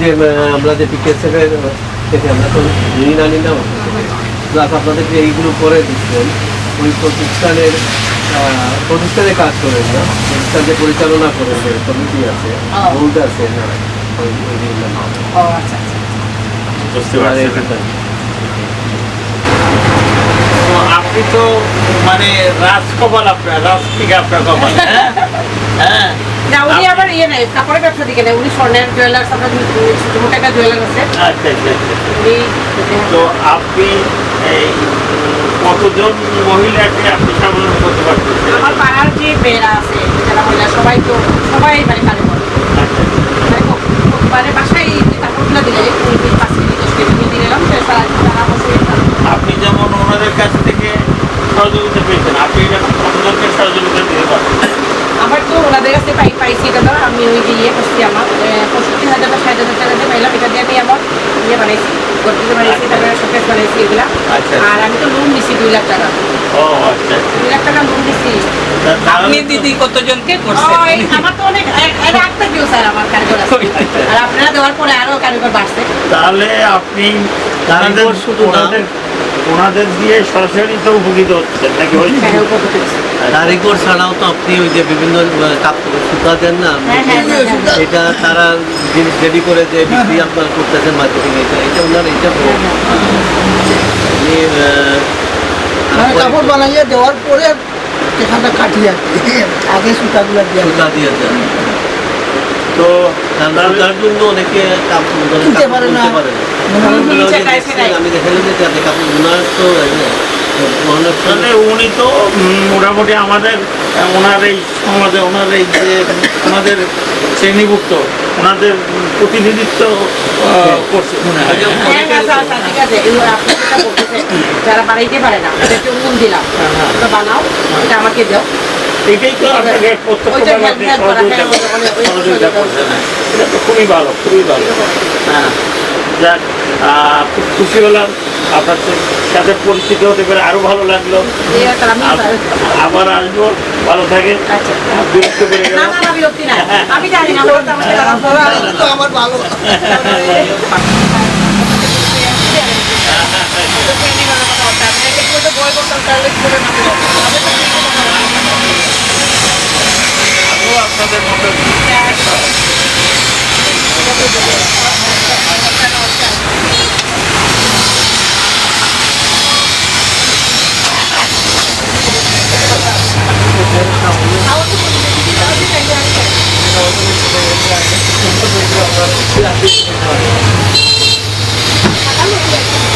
যে আমরা যে বিকেএসএফের থেকে আমরা তো ঋণ আনি না প্লাস আপনাদের যে এইগুলো করে দিচ্ছেন ওই প্রতিষ্ঠানের প্রতিষ্ঠানে কাজ করেন না প্রতিষ্ঠান যে পরিচালনা করেন যে কমিটি আছে। বোর্ড আছে হ্যাঁ আপনি তো মানে রাজ কপাল আপনার রাজ থেকে আপনার কপাল হ্যাঁ? হ্যাঁ? না উনি আবার ইয়ে নেই কাপড়ের ব্যবসা দিকে নেই উনি স্বর্ণের জুয়েলার্স আপনার ছোট একটা জুয়েলার আছে। আচ্ছা আচ্ছা আচ্ছা। উনি তো আপনি কতজন মহিলাকে আপনি সামলানো করতে পারতেছেন? আমার পাড়ার যে মেয়েরা আছে যারা মহিলা সবাই তো সবাই মানে কাজে করে আচ্ছা মানে খুব- খুব মানে বাসায় যে কাপড়গুলো দিলে কুড়ি দিন পাঁচ কেজি দশ কেজি দিয়ে দিলাম তো সারা তারা বসে আপনি যেমন ওনাদের কাছ থেকে সহযোগিতা পেয়েছেন আপনি যখন কতজনকে সহযোগিতা দিতে পারেন আমার তো ওনাদের কাছে পাই পাইছি এটা ধর আমি ওই যে ইয়ে করছি আমার। পঁয়ষট্টি হাজার বা ষাট হাজার টাকা দিয়ে পাইলাম এটা দিয়ে আমি আমার ইয়ে বানাইছি গর্তিতে বানাইছি তারপরে শোকেস বানাইছি এগুলা। আচ্ছা। আর আমি তো লোন দিছি দুই লাখ টাকা। ও আচ্ছা আচ্ছা। দুই লাখ টাকা লোন দিছি। তাহলে আপনি দিদি কতজনকে করছেন? আমার তো অনেক একটা কেউ স্যার আমার কারিগর আছে। আর আপনারা দেওয়ার পরে আরও কারিগর বাড়ছে। তাহলে আপনি শুধু ওনাদের ওনাদের দিয়ে সরাসরি তো উপকৃত হচ্ছেন নাকি হয়েছে হ্যাঁ, কারিগর ছাড়াও তো আপনি ওই যে বিভিন্ন কাপড় সুতা দেন না হ্যাঁ, হ্যাঁ, হ্যাঁ, হ্যাঁ। এটা তারা জিনিস রেডি করে যে বিক্রি আপনারা করতেছেন মার্কেটিং এটা এটা ওনার এটা হ্যাঁ, হ্যাঁ। মানে কাপড় বানাইয়ে দেওয়ার পরে এখানটা কাটি আর আগে সুতাগুলো দিয়ে সুতা দিয়ে দেন তো তাহলে- জন্য অনেকে কাপড় কাপড় পারে না। মনে উনি তো মোটামুটি আমাদের ওনার এই সমাজে ওনার এই যে ওনাদের শ্রেণীভুক্ত ওনাদের প্রতিনিধিত্ব করছে মনে হয় হ্যাঁ? হ্যাঁ, যারা বানাইতে পারে না ওদেরকে উনুন দিলাম। ওটা বানাও এটা আমাকে দাও এটাই তো আপনাকে প্রত্যক্ষভাবে সহযোগিতা। এটা তো খুবই ভালো খুবই ভালো হ্যাঁ যাক খুব খুশি হলাম। আপনার সাথে পরিচিত হতে পেরে আরও ভালো লাগল। আবার আসব। ভালো থাকে আচ্ছা। বিরক্ত করে গেলাম। না না